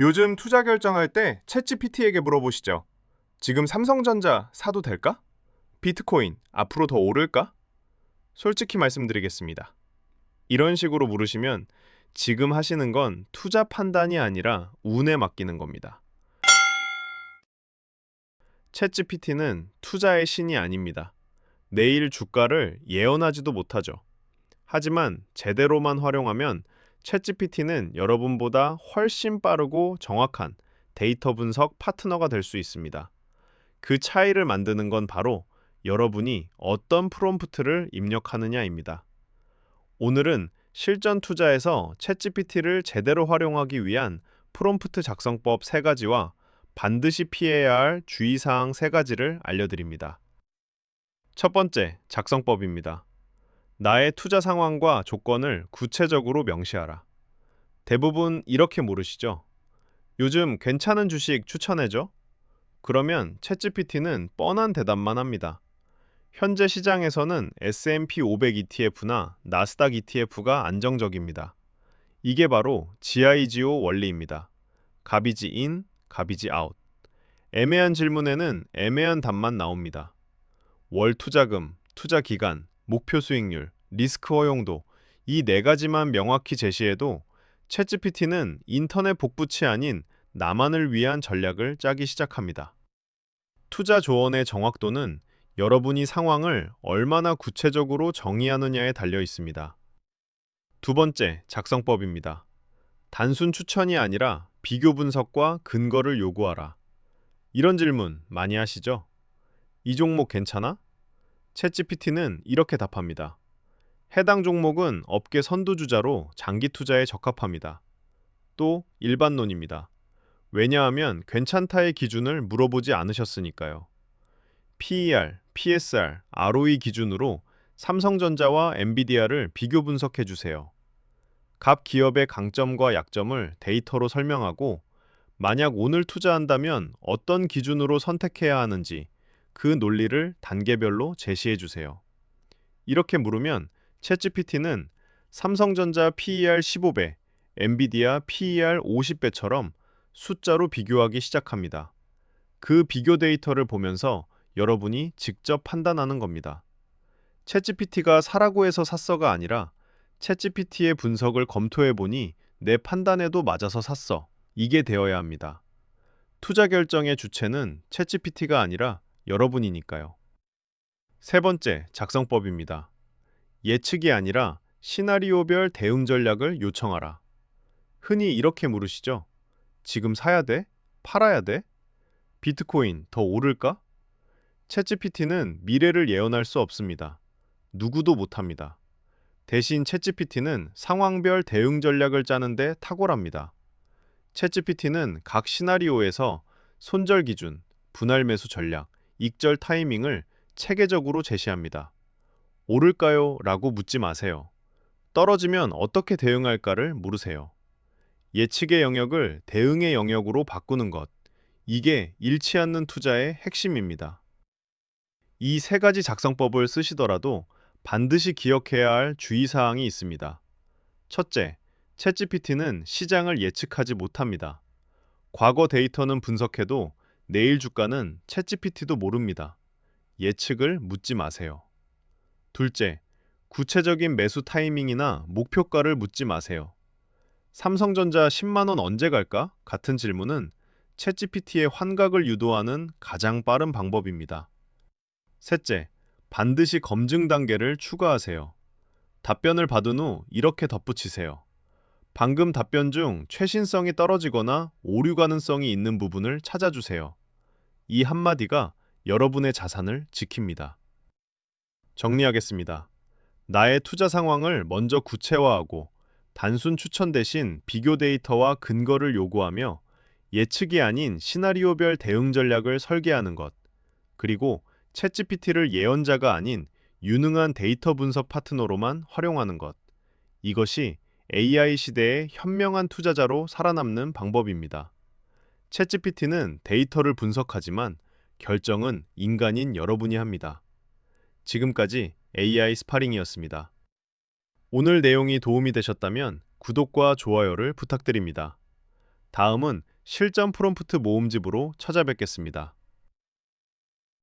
요즘 투자 결정할 때 챗GPT에게 물어보시죠. 지금 삼성전자 사도 될까? 비트코인 앞으로 더 오를까? 솔직히 말씀드리겠습니다. 이런 식으로 물으시면 지금 하시는 건 투자 판단이 아니라 운에 맡기는 겁니다. 챗GPT는 투자의 신이 아닙니다. 내일 주가를 예언하지도 못하죠. 하지만 제대로만 활용하면 챗GPT는 여러분보다 훨씬 빠르고 정확한 데이터 분석 파트너가 될 수 있습니다. 그 차이를 만드는 건 바로 여러분이 어떤 프롬프트를 입력하느냐입니다. 오늘은 실전 투자에서 챗GPT를 제대로 활용하기 위한 프롬프트 작성법 3가지와 반드시 피해야 할 주의사항 3가지를 알려드립니다. 첫 번째, 작성법입니다. 나의 투자 상황과 조건을 구체적으로 명시하라. 대부분 이렇게 물으시죠. 요즘 괜찮은 주식 추천해줘? 그러면 챗GPT는 뻔한 대답만 합니다. 현재 시장에서는 S&P 500 ETF나 나스닥 ETF가 안정적입니다. 이게 바로 GIGO 원리입니다. 갑이지 인, 갑이지 아웃. 애매한 질문에는 애매한 답만 나옵니다. 월 투자금, 투자 기간, 목표 수익률, 리스크 허용도 이 네 가지만 명확히 제시해도 챗GPT는 인터넷 복붙이 아닌 나만을 위한 전략을 짜기 시작합니다. 투자 조언의 정확도는 여러분이 상황을 얼마나 구체적으로 정의하느냐에 달려 있습니다. 두 번째, 작성법입니다. 단순 추천이 아니라 비교 분석과 근거를 요구하라. 이런 질문 많이 하시죠? 이 종목 괜찮아? 챗GPT는 이렇게 답합니다. 해당 종목은 업계 선두주자로 장기 투자에 적합합니다. 또 일반론입니다. 왜냐하면 괜찮다의 기준을 물어보지 않으셨으니까요. PER, PSR, ROE 기준으로 삼성전자와 엔비디아를 비교 분석해 주세요. 각 기업의 강점과 약점을 데이터로 설명하고 만약 오늘 투자한다면 어떤 기준으로 선택해야 하는지 그 논리를 단계별로 제시해 주세요. 이렇게 물으면 챗GPT는 삼성전자 PER 15배, 엔비디아 PER 50배처럼 숫자로 비교하기 시작합니다. 그 비교 데이터를 보면서 여러분이 직접 판단하는 겁니다. 챗GPT가 사라고 해서 샀어가 아니라 챗GPT의 분석을 검토해 보니 내 판단에도 맞아서 샀어. 이게 되어야 합니다. 투자 결정의 주체는 챗GPT가 아니라 여러분이니까요. 세 번째, 작성법입니다. 예측이 아니라 시나리오별 대응 전략을 요청하라. 흔히 이렇게 물으시죠. 지금 사야 돼? 팔아야 돼? 비트코인 더 오를까? 챗GPT는 미래를 예언할 수 없습니다. 누구도 못합니다. 대신 챗GPT는 상황별 대응 전략을 짜는데 탁월합니다. 챗GPT는 각 시나리오에서 손절 기준, 분할 매수 전략, 익절 타이밍을 체계적으로 제시합니다. 오를까요? 라고 묻지 마세요. 떨어지면 어떻게 대응할까를 물으세요. 예측의 영역을 대응의 영역으로 바꾸는 것. 이게 잃지 않는 투자의 핵심입니다. 이 세 가지 작성법을 쓰시더라도 반드시 기억해야 할 주의사항이 있습니다. 첫째, 챗GPT는 시장을 예측하지 못합니다. 과거 데이터는 분석해도 내일 주가는 챗GPT도 모릅니다. 예측을 묻지 마세요. 둘째, 구체적인 매수 타이밍이나 목표가를 묻지 마세요. 삼성전자 10만 원 언제 갈까? 같은 질문은 챗GPT의 환각을 유도하는 가장 빠른 방법입니다. 셋째, 반드시 검증 단계를 추가하세요. 답변을 받은 후 이렇게 덧붙이세요. 방금 답변 중 최신성이 떨어지거나 오류 가능성이 있는 부분을 찾아주세요. 이 한마디가 여러분의 자산을 지킵니다. 정리하겠습니다. 나의 투자 상황을 먼저 구체화하고 단순 추천 대신 비교 데이터와 근거를 요구하며 예측이 아닌 시나리오별 대응 전략을 설계하는 것, 그리고 챗GPT를 예언자가 아닌 유능한 데이터 분석 파트너로만 활용하는 것. 이것이 AI 시대의 현명한 투자자로 살아남는 방법입니다. 챗GPT는 데이터를 분석하지만 결정은 인간인 여러분이 합니다. 지금까지 AI 스파링이었습니다. 오늘 내용이 도움이 되셨다면 구독과 좋아요를 부탁드립니다. 다음은 실전 프롬프트 모음집으로 찾아뵙겠습니다.